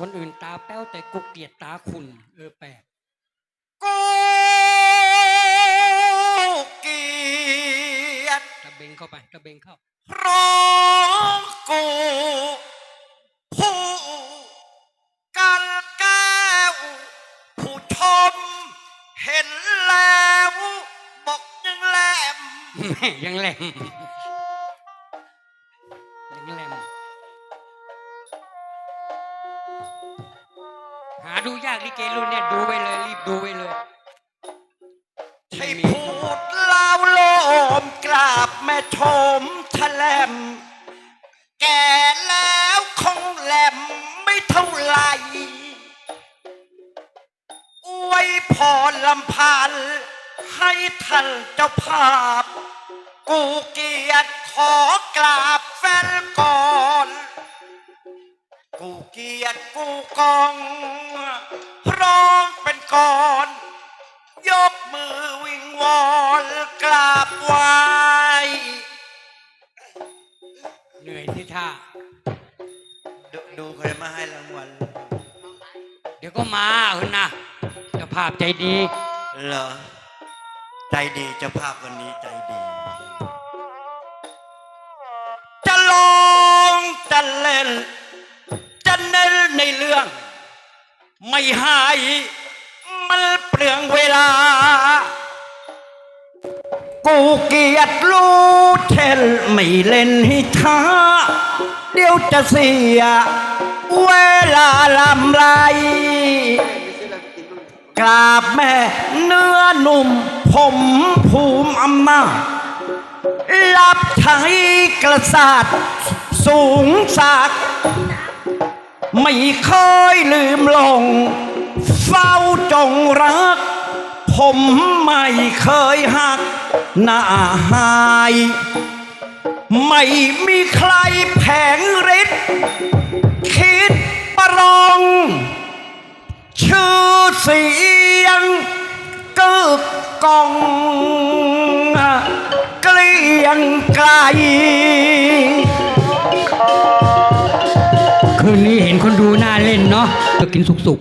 คนอื่นตาแป้วแต่กูเกลียดตาคุณ เออแปลกกูเกลียดตะเบงเข้าไปตะเบงเข้าเพราะกูผู้กันแก้วผู้ชมเห็นแล้วบอกยังแหลมแม่ยังแหลมยังแหลม หาดูยากลิเกรุ่นเนี่ยดูไปเลยรีบดูไปเลยให้พูดเล่าโลมกราบแม่ชมทะแลม แก่แล้วคงแหลมไม่เท่าไหรอวยพรลำพันธ์ให้ท่านเจ้าภาพ กูเกียรติขอกราบแฟนก่อน กูเกียรติกูกองร้องเป็นก่อนยกมือวิงวอนกราบไหว้เหนื่อยที่ท่าดูดูเคยมาให้รางวัลเดี๋ยวก็มาเถอะนะเจะภาพใจดี เหรอ ใจดีเจ้าภาพวันนี้ใจดี จะลองจะเล่นจะเนในเรื่อง ไม่ให้มันเปลืองเวลา กูเกียดรู้เช่นไม่เล่นให้ช้า เดี๋ยวจะเสีย เวลาลำไร กราบแม่เนื้อหนุ่ม ผมภูมิอำนาจรับใช้กษัตริย์สูงสัก ไม่เคยลืมลง เฝ้าจงรัก ผมไม่เคยหักหน้าหาย ไม่มีใครแผงฤทธิ์คิดประลอง ชื่อเสียงกึกกองเกลียงไกล เล่นเนาะจะกินสุก